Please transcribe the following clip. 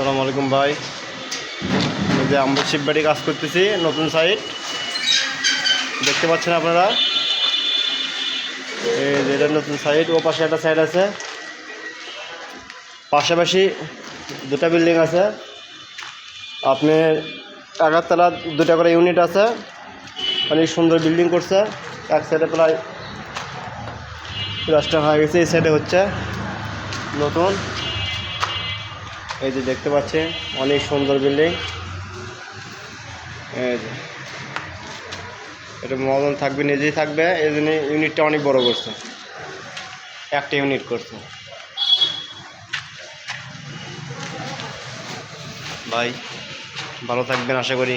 সালাম আলাইকুম ভাই। যে আমরা শিববাড়ি কাজ করতেছি, নতুন সাইট দেখতে পাচ্ছেন আপনারা? এই এটা নতুন সাইট ও পাশে একটা সাইড আছে। পাশাপাশি দুটা বিল্ডিং আছে। আপনি এগারতলা দুটা করে ইউনিট আছে। অনেক সুন্দর বিল্ডিং করছে। এক সাইডে প্রায় রাস্তা হয়ে গেছে, এই সাইডে হচ্ছে নতুন। এই যে দেখতে পাচ্ছেন, অনেক সুন্দর বিল্ডিং। এটা মদন থাকবে, নিজেই থাকবে, এই জন্য ইউনিটটা অনেক বড় করছে। একটা ইউনিট করছে। ভাই, ভালো থাকবেন, আশা করি।